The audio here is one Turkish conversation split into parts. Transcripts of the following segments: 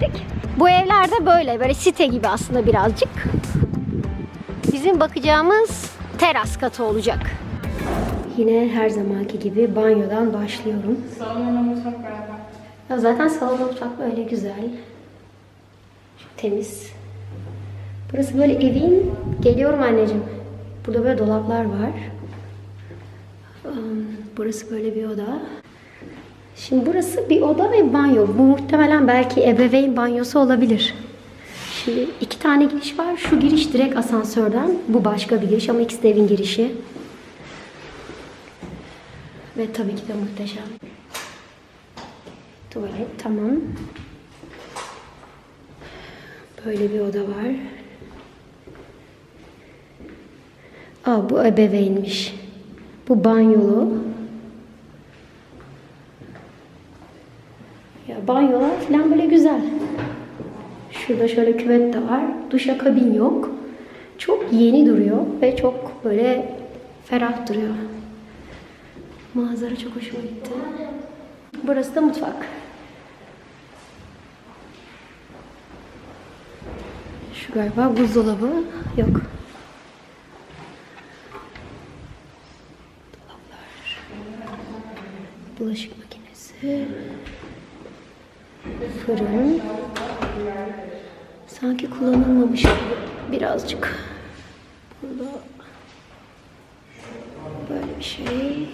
Geldik. Bu evler de böyle, böyle site gibi aslında birazcık. Bizim bakacağımız teras katı olacak. Yine her zamanki gibi banyodan başlıyorum. Salonla mutfak beraber. Ya zaten salon mutfak böyle güzel. Çok temiz. Burası böyle evin... Geliyorum anneciğim. Burada böyle dolaplar var. Burası böyle bir oda. Şimdi burası bir oda ve banyo. Bu muhtemelen belki ebeveyn banyosu olabilir. Şimdi iki tane giriş var. Şu giriş direkt asansörden. Bu başka bir giriş ama ikisi de evin girişi. Ve tabii ki de muhteşem. Tuvalet tamam. Böyle bir oda var. Aa bu ebeveynmiş. Bu banyolu. Ya banyolar falan böyle güzel. Şurada şöyle küvet de var. Duşakabin yok. Çok yeni duruyor ve çok böyle ferah duruyor. Manzara çok hoşuma gitti. Burası da mutfak. Şu galiba buzdolabı. Yok. Dolaplar. Bulaşık makinesi. Fırın. Sanki kullanılmamış birazcık. Burada böyle bir şey.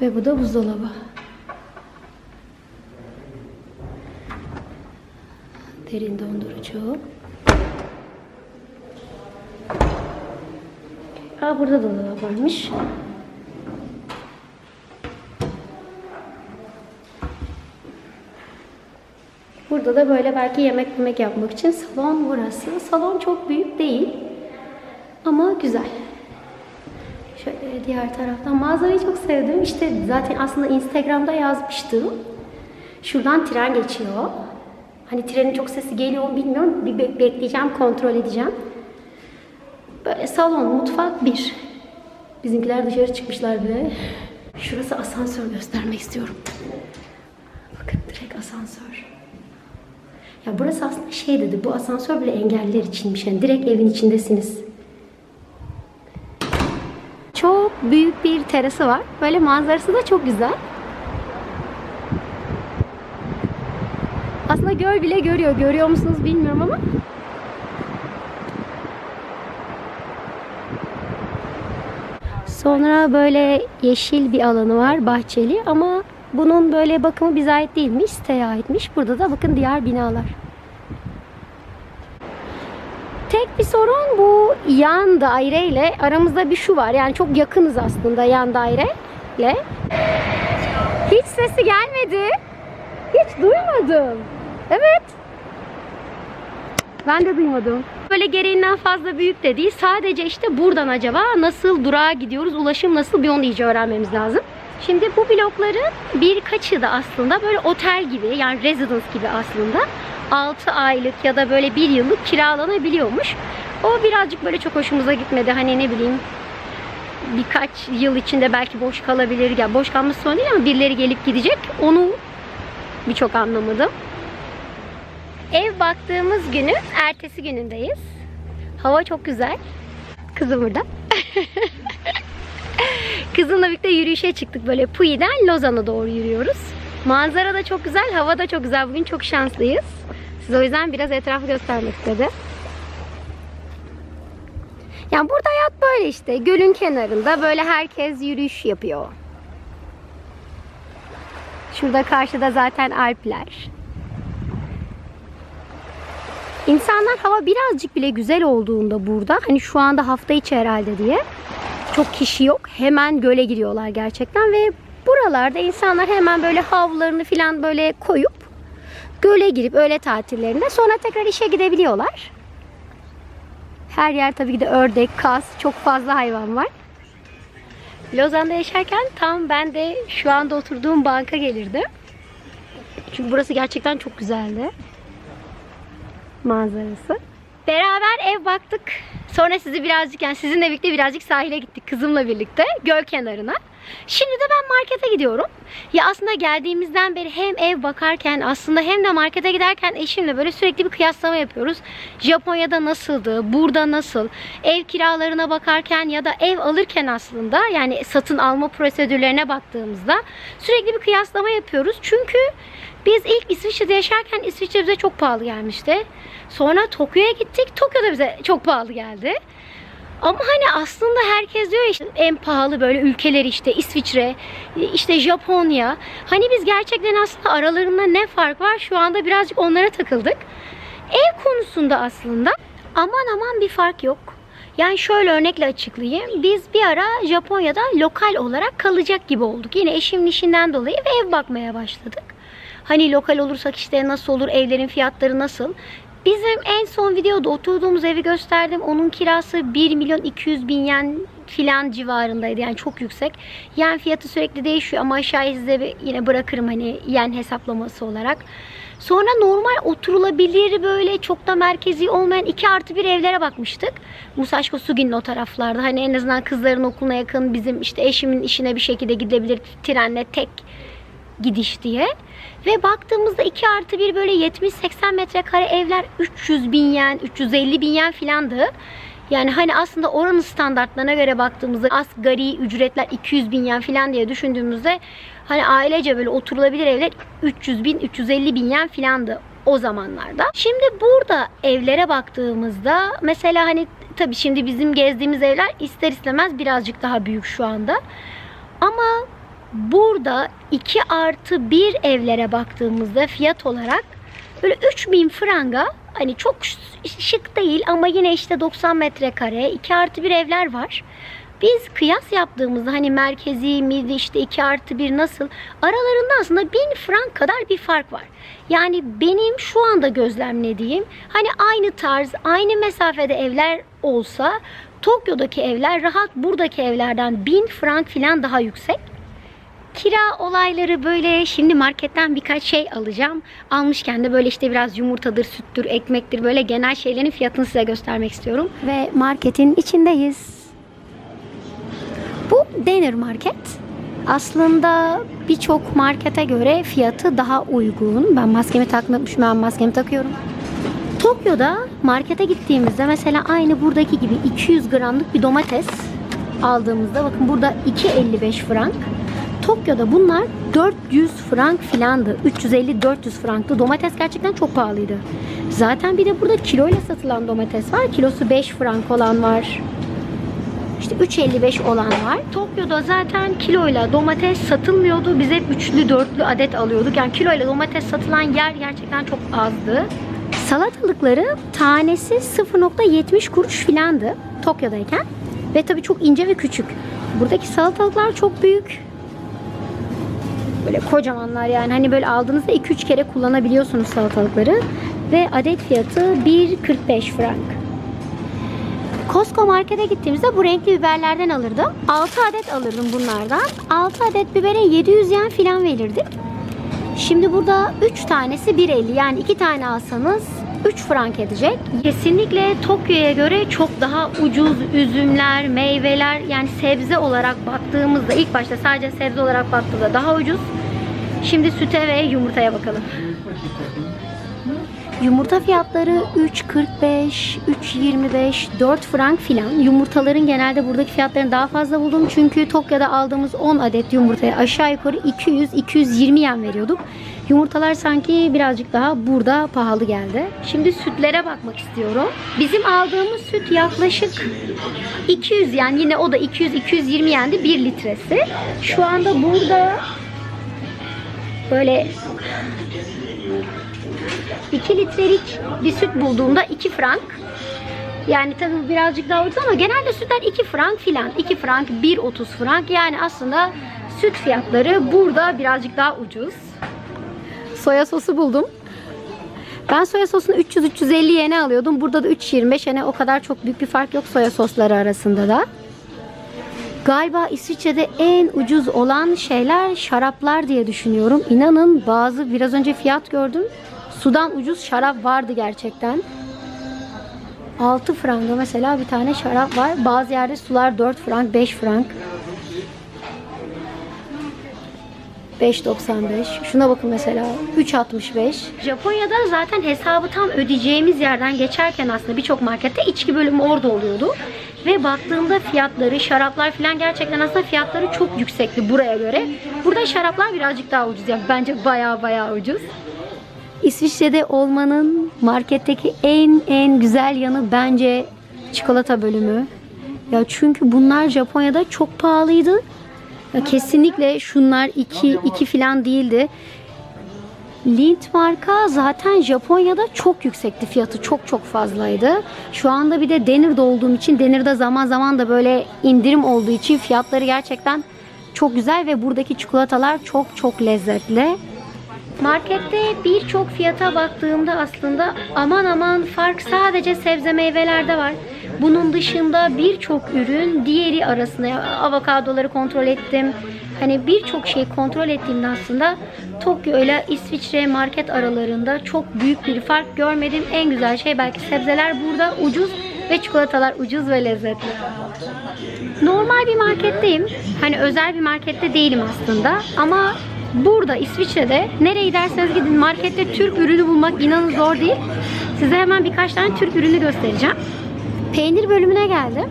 Ve bu da buzdolabı. Derin dondurucu. Aa burada da dolap varmış. Burada da böyle belki yemek yemek yapmak için salon burası. Salon çok büyük değil. Ama güzel. Şöyle diğer taraftan manzarayı çok sevdim. İşte zaten aslında Instagram'da yazmıştım. Şuradan tren geçiyor. Hani trenin çok sesi geliyor mu bilmiyorum. Bir be- bekleyeceğim, kontrol edeceğim. Böyle salon, mutfak bir. Bizimkiler dışarı çıkmışlar bile. Şurası asansör göstermek istiyorum. Bakın direkt asansör. Ya burası aslında şey dedi, bu asansör bile engelliler içinmiş. Yani direkt evin içindesiniz. Çok büyük bir terası var. Böyle manzarası da çok güzel. Aslında göl bile görüyor. Görüyor musunuz bilmiyorum ama. Sonra böyle yeşil bir alanı var, bahçeli ama bunun böyle bakımı bize ait değilmiş, siteye aitmiş. Burada da bakın diğer binalar. Tek bir sorun bu yan daireyle aramızda bir şu var. Yani çok yakınız aslında yan daireyle. Hiç sesi gelmedi. Hiç duymadım. Evet. Ben de duymadım. Böyle gereğinden fazla büyük de değil. Sadece işte buradan acaba nasıl durağa gidiyoruz, ulaşım nasıl bir onu iyice öğrenmemiz lazım. Şimdi bu blokların birkaçı da aslında böyle otel gibi yani residence gibi aslında 6 aylık ya da böyle 1 yıllık kiralanabiliyormuş. O birazcık böyle çok hoşumuza gitmedi. Hani ne bileyim birkaç yıl içinde belki boş kalabilir. Ya boş kalması sorun değil ama birileri gelip gidecek. Onu birçok anlamadım. Ev baktığımız günün ertesi günündeyiz. Hava çok güzel. Kızım burada. Kızımla birlikte yürüyüşe çıktık böyle Puyi'den Lozan'a doğru yürüyoruz. Manzara da çok güzel, hava da çok güzel. Bugün çok şanslıyız. Size o yüzden biraz etrafı göstermek istedim. Yani burada hayat böyle işte. Gölün kenarında böyle herkes yürüyüş yapıyor. Şurada karşıda zaten Alpler. İnsanlar hava birazcık bile güzel olduğunda burada hani şu anda hafta içi herhalde diye çok kişi yok. Hemen göle giriyorlar gerçekten ve buralarda insanlar hemen böyle havlularını falan böyle koyup göle girip öğle tatillerinde sonra tekrar işe gidebiliyorlar. Her yer tabii ki de ördek, kaz, çok fazla hayvan var. Lozan'da yaşarken tam ben de şu anda oturduğum banka gelirdim. Çünkü burası gerçekten çok güzeldi. Manzarası. Beraber ev baktık. Sonra sizi birazcık yani sizinle birlikte birazcık sahile gittik kızımla birlikte göl kenarına. Şimdi de ben markete gidiyorum. Ya aslında geldiğimizden beri hem ev bakarken aslında hem de markete giderken eşimle böyle sürekli bir kıyaslama yapıyoruz. Japonya'da nasıldı, burada nasıl, ev kiralarına bakarken ya da ev alırken aslında yani satın alma prosedürlerine baktığımızda sürekli bir kıyaslama yapıyoruz. Çünkü biz ilk İsviçre'de yaşarken İsviçre bize çok pahalı gelmişti. Sonra Tokyo'ya gittik. Tokyo da bize çok pahalı geldi. Ama hani aslında herkes diyor işte en pahalı böyle ülkeler işte İsviçre, işte Japonya. Hani biz gerçekten aslında aralarında ne fark var şu anda birazcık onlara takıldık. Ev konusunda aslında aman aman bir fark yok. Yani şöyle örnekle açıklayayım. Biz bir ara Japonya'da lokal olarak kalacak gibi olduk. Yine eşimin işinden dolayı ve ev bakmaya başladık. Hani lokal olursak işte nasıl olur, evlerin fiyatları nasıl? Bizim en son videoda oturduğumuz evi gösterdim. Onun kirası 1 milyon 200 bin yen filan civarındaydı. Yani çok yüksek. Yen fiyatı sürekli değişiyor ama aşağıya size yine bırakırım hani yen hesaplaması olarak. Sonra normal oturulabilir böyle çok da merkezi olmayan 2 artı bir evlere bakmıştık. Musaşko Sugi'nin o taraflarda. Hani en azından kızların okuluna yakın bizim işte eşimin işine bir şekilde gidebilir trenle tek gidiş diye. Ve baktığımızda 2 artı 1 böyle 70-80 metrekare evler 300 bin yen, 350 bin yen filandı. Yani hani aslında oranın standartlarına göre baktığımızda asgari ücretler 200 bin yen filan diye düşündüğümüzde hani ailece böyle oturulabilir evler 300 bin, 350 bin yen filandı o zamanlarda. Şimdi burada evlere baktığımızda mesela hani tabii şimdi bizim gezdiğimiz evler ister istemez birazcık daha büyük şu anda. Ama burada 2 artı 1 evlere baktığımızda fiyat olarak böyle 3000 franga hani çok şık değil ama yine işte 90 metrekare 2 artı 1 evler var. Biz kıyas yaptığımızda hani merkezi miydi işte 2 artı 1 nasıl aralarında aslında 1000 frank kadar bir fark var. Yani benim şu anda gözlemlediğim hani aynı tarz aynı mesafede evler olsa Tokyo'daki evler rahat buradaki evlerden 1000 frank falan daha yüksek. Kira olayları böyle şimdi marketten birkaç şey alacağım. Almışken de böyle işte biraz yumurtadır, süttür, ekmektir böyle genel şeylerin fiyatını size göstermek istiyorum. Ve marketin içindeyiz. Bu Denir Market. Aslında birçok markete göre fiyatı daha uygun. Ben maskemi takmamışım. Ben maskemi takıyorum. Tokyo'da markete gittiğimizde mesela aynı buradaki gibi 200 gramlık bir domates aldığımızda bakın burada 2.55 frank. Tokyo'da bunlar 400 frank filandı. 350-400 franktı. Domates gerçekten çok pahalıydı. Zaten bir de burada kiloyla satılan domates var. Kilosu 5 frank olan var. İşte 3.55 olan var. Tokyo'da zaten kiloyla domates satılmıyordu. Biz hep üçlü dörtlü adet alıyorduk. Yani kiloyla domates satılan yer gerçekten çok azdı. Salatalıkları tanesi 0.70 kuruş filandı Tokyo'dayken. Ve tabii çok ince ve küçük. Buradaki salatalıklar çok büyük. Böyle kocamanlar yani hani böyle aldığınızda 2-3 kere kullanabiliyorsunuz salatalıkları. Ve adet fiyatı 1.45 frank. Costco markete gittiğimizde bu renkli biberlerden alırdım. 6 adet alırdım bunlardan. 6 adet bibere 700 yen filan verirdik. Şimdi burada 3 tanesi 1.50 yani 2 tane alsanız 3 frank edecek. Kesinlikle Tokyo'ya göre çok daha ucuz üzümler, meyveler yani sebze olarak baktığımızda ilk başta sadece sebze olarak baktığımızda daha ucuz. Şimdi süte ve yumurtaya bakalım. Yumurta fiyatları 3.45, 3.25, 4 frank filan. Yumurtaların genelde buradaki fiyatlarını daha fazla buldum. Çünkü Tokyo'da aldığımız 10 adet yumurtaya aşağı yukarı 200-220 yen veriyorduk. Yumurtalar sanki birazcık daha burada pahalı geldi. Şimdi sütlere bakmak istiyorum. Bizim aldığımız süt yaklaşık 200 yani yine o da 200-220 yendi 1 litresi. Şu anda burada böyle 2 litrelik bir süt bulduğumda 2 frank. Yani tabii birazcık daha ucuz ama genelde sütler 2 frank filan. 2 frank, 1.30 frank. Yani aslında süt fiyatları burada birazcık daha ucuz. Soya sosu buldum. Ben soya sosunu 300-350 yene alıyordum. Burada da 3.25 yani o kadar çok büyük bir fark yok soya sosları arasında da. Galiba İsviçre'de en ucuz olan şeyler şaraplar diye düşünüyorum. İnanın bazı biraz önce fiyat gördüm. Sudan ucuz şarap vardı gerçekten. 6 franga mesela bir tane şarap var. Bazı yerde sular 4 frank, 5 frank. 5.95. Şuna bakın mesela 3.65. Japonya'da zaten hesabı tam ödeyeceğimiz yerden geçerken aslında birçok markette içki bölümü orada oluyordu. Ve baktığımda fiyatları, şaraplar falan gerçekten aslında fiyatları çok yüksekti buraya göre. Burada şaraplar birazcık daha ucuz. Yani bence baya baya ucuz. İsviçre'de olmanın marketteki en en güzel yanı bence çikolata bölümü. Ya çünkü bunlar Japonya'da çok pahalıydı. Ya kesinlikle şunlar 2 2 falan değildi. Lindt marka zaten Japonya'da çok yüksekti fiyatı çok çok fazlaydı. Şu anda bir de Denir'de olduğum için Denir'de zaman zaman da böyle indirim olduğu için fiyatları gerçekten çok güzel ve buradaki çikolatalar çok çok lezzetli. Markette birçok fiyata baktığımda aslında aman aman fark sadece sebze meyvelerde var. Bunun dışında birçok ürün diğeri arasında avokadoları kontrol ettim. Hani birçok şeyi kontrol ettiğimde aslında Tokyo ile İsviçre market aralarında çok büyük bir fark görmedim. En güzel şey belki sebzeler burada ucuz ve çikolatalar ucuz ve lezzetli. Normal bir marketteyim. Hani özel bir markette değilim aslında. Ama burada İsviçre'de nereye giderseniz gidin markette Türk ürünü bulmak inanın zor değil. Size hemen birkaç tane Türk ürünü göstereceğim. Peynir bölümüne geldim.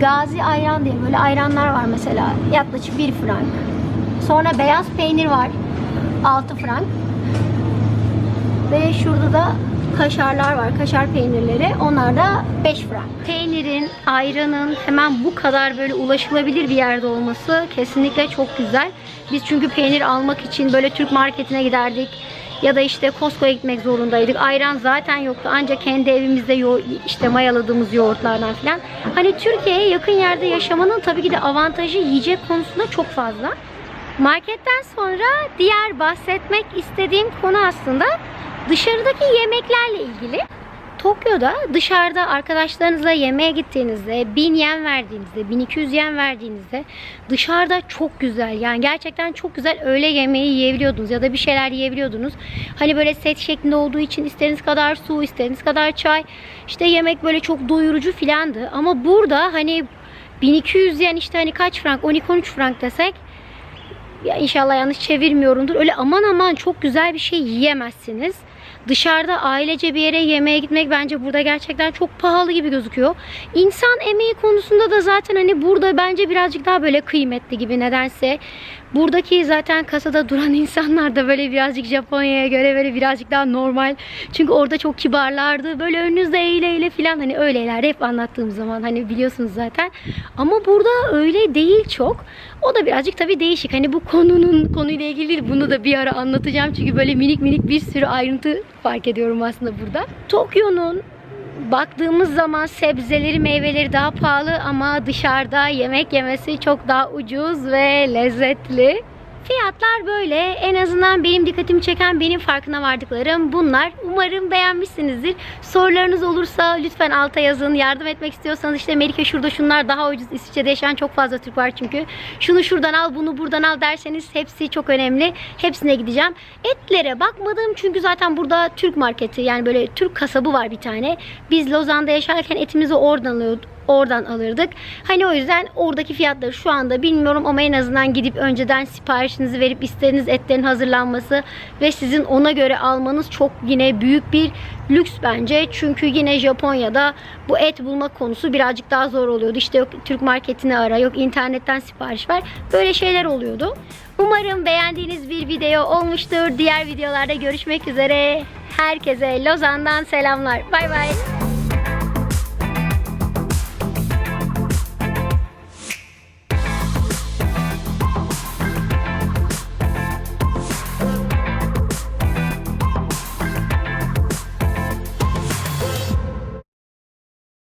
Gazi ayran diye böyle ayranlar var mesela. Yaklaşık 1 frank. Sonra beyaz peynir var. 6 frank. Ve şurada da kaşarlar var. Kaşar peynirleri. Onlar da 5 frank. Peynirin, ayranın hemen bu kadar böyle ulaşılabilir bir yerde olması kesinlikle çok güzel. Biz çünkü peynir almak için böyle Türk marketine giderdik. Ya da işte Costco'ya gitmek zorundaydık. Ayran zaten yoktu. Ancak kendi evimizde yo- işte mayaladığımız yoğurtlardan falan. Hani Türkiye'ye yakın yerde yaşamanın tabii ki de avantajı yiyecek konusunda çok fazla. Marketten sonra diğer bahsetmek istediğim konu aslında dışarıdaki yemeklerle ilgili. Tokyo'da dışarıda arkadaşlarınızla yemeğe gittiğinizde 1000 yen verdiğinizde 1200 yen verdiğinizde dışarıda çok güzel yani gerçekten çok güzel öğle yemeği yiyebiliyordunuz ya da bir şeyler yiyebiliyordunuz. Hani böyle set şeklinde olduğu için istediğiniz kadar su istediğiniz kadar çay işte yemek böyle çok doyurucu filandı ama burada hani 1200 yen işte hani kaç frank 12-13 frank desek ya inşallah yanlış çevirmiyorumdur. Öyle aman aman çok güzel bir şey yiyemezsiniz. Dışarıda ailece bir yere yemeğe gitmek bence burada gerçekten çok pahalı gibi gözüküyor. İnsan emeği konusunda da zaten hani burada bence birazcık daha böyle kıymetli gibi nedense. Buradaki zaten kasada duran insanlar da böyle birazcık Japonya'ya göre böyle birazcık daha normal. Çünkü orada çok kibarlardı. Böyle önünüzde eğile eğile falan hani öyleler hep anlattığım zaman hani biliyorsunuz zaten. Ama burada öyle değil çok. O da birazcık tabii değişik. Hani bu konunun konuyla ilgili değil. Bunu da bir ara anlatacağım. Çünkü böyle minik minik bir sürü ayrıntı fark ediyorum aslında burada. Tokyo'nun baktığımız zaman sebzeleri, meyveleri daha pahalı ama dışarıda yemek yemesi çok daha ucuz ve lezzetli. Fiyatlar böyle. En azından benim dikkatimi çeken, benim farkına vardıklarım bunlar. Umarım beğenmişsinizdir. Sorularınız olursa lütfen alta yazın. Yardım etmek istiyorsanız işte Melike şurada şunlar daha ucuz. İsviçre'de yaşayan çok fazla Türk var çünkü. Şunu şuradan al, bunu buradan al derseniz hepsi çok önemli. Hepsine gideceğim. Etlere bakmadım çünkü zaten burada Türk marketi yani böyle Türk kasabı var bir tane. Biz Lozan'da yaşarken etimizi oradan alıyorduk oradan alırdık. Hani o yüzden oradaki fiyatları şu anda bilmiyorum ama en azından gidip önceden siparişinizi verip istediğiniz etlerin hazırlanması ve sizin ona göre almanız çok yine büyük bir lüks bence. Çünkü yine Japonya'da bu et bulma konusu birazcık daha zor oluyordu. İşte yok Türk marketini ara, yok internetten sipariş ver. Böyle şeyler oluyordu. Umarım beğendiğiniz bir video olmuştur. Diğer videolarda görüşmek üzere. Herkese Lozan'dan selamlar. Bay bay.